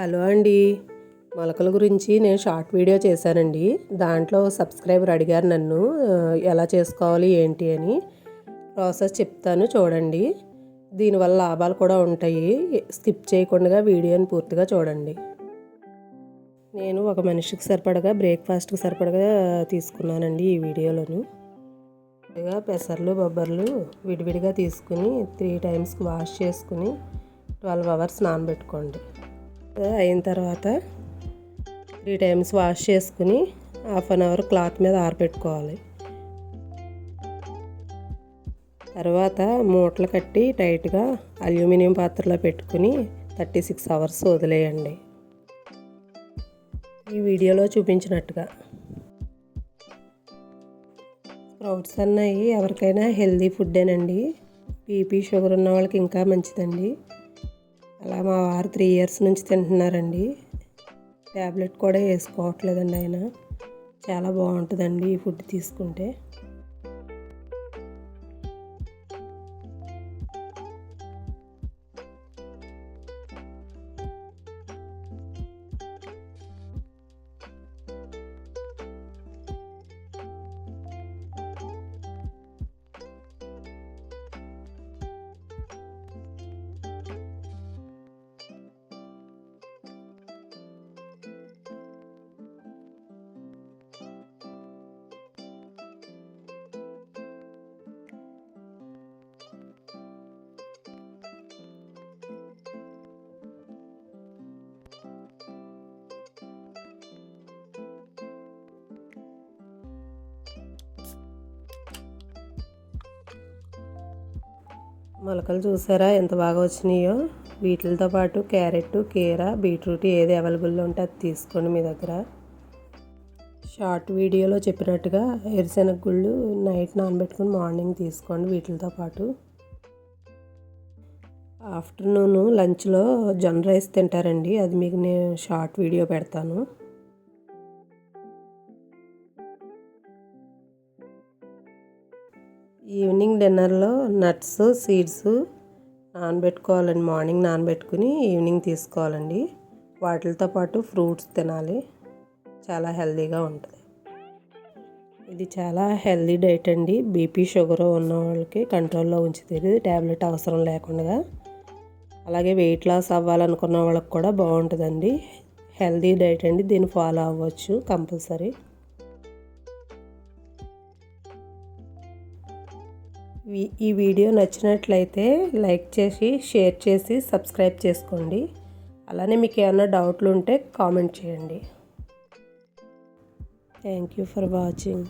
Hello అండి. మొలకల గురించి నేను షార్ట్ వీడియో చేశానండి. దాంట్లో సబ్స్క్రైబర్ అడిగారు నన్ను ఎలా చేసుకోవాలి ఏంటి అని. ప్రాసెస్ చెప్తాను చూడండి. దీనివల్ల లాభాలు కూడా ఉంటాయి. స్కిప్ చేయకుండా వీడియోని పూర్తిగా చూడండి. నేను ఒక మనిషికి సరిపడగా బ్రేక్ఫాస్ట్కి సరిపడగా తీసుకున్నానండి ఈ వీడియోలోను. పెసర్లు బొబ్బర్లు విడివిడిగా తీసుకుని త్రీ టైమ్స్కి వాష్ చేసుకుని ట్వెల్వ్ అవర్స్ నానబెట్టుకోండి. అయిన తర్వాత త్రీ టైమ్స్ వాష్ చేసుకుని హాఫ్ అన్ అవర్ క్లాత్ మీద ఆరబెట్టుకోవాలి. తర్వాత మూటలు కట్టి టైట్గా అల్యూమినియం పాత్రలో పెట్టుకుని థర్టీ సిక్స్ అవర్స్ వదిలేయండి. ఈ వీడియోలో చూపించినట్టుగా స్ప్రౌట్స్ అన్నాయి ఎవరికైనా హెల్దీ ఫుడ్డేనండి. బీపీ షుగర్ ఉన్న వాళ్ళకి ఇంకా మంచిదండి. అలా మా వారు త్రీ ఇయర్స్ నుంచి తింటున్నారండి. ట్యాబ్లెట్ కూడా వేసుకోవట్లేదండి ఆయన. చాలా బాగుంటుందండి ఈ ఫుడ్ తీసుకుంటే. మొలకలు చూసారా? ఎంత బాగా వచ్చినాయో. వీటితో పాటు క్యారెట్ కీర బీట్రూట్ ఏది అవైలబుల్లో ఉంటే అది తీసుకోండి మీ దగ్గర. షార్ట్ వీడియోలో చెప్పినట్టుగా ఎరిశెనగ గుళ్ళు నైట్ నానబెట్టుకుని మార్నింగ్ తీసుకోండి వీటితో పాటు. ఆఫ్టర్నూన్ లంచ్లో జొన్న రైస్ తింటారండి. అది మీకు నేను షార్ట్ వీడియో పెడతాను. ఈవినింగ్ డిన్నర్లో నట్స్ సీడ్స్ నానబెట్టుకోవాలండి. మార్నింగ్ నానబెట్టుకుని ఈవినింగ్ తీసుకోవాలండి. వాటితో పాటు ఫ్రూట్స్ తినాలి. చాలా హెల్తీగా ఉంటుంది. ఇది చాలా హెల్తీ డైట్ అండి. బీపీ షుగర్ ఉన్న వాళ్ళకి కంట్రోల్లో ఉంచుతుంది ట్యాబ్లెట్ అవసరం లేకుండా. అలాగే వెయిట్ లాస్ అవ్వాలనుకున్న వాళ్ళకి కూడా బాగుంటుందండి. హెల్తీ డైట్ అండి. దీన్ని ఫాలో అవ్వచ్చు కంపల్సరీ. ఈ వీడియో నచ్చినట్లయితే లైక్ చేసి షేర్ చేసి సబ్స్క్రైబ్ చేసుకోండి. అలానే మీకు ఏమైనా డౌట్లు ఉంటే కామెంట్ చేయండి. Thank you for watching.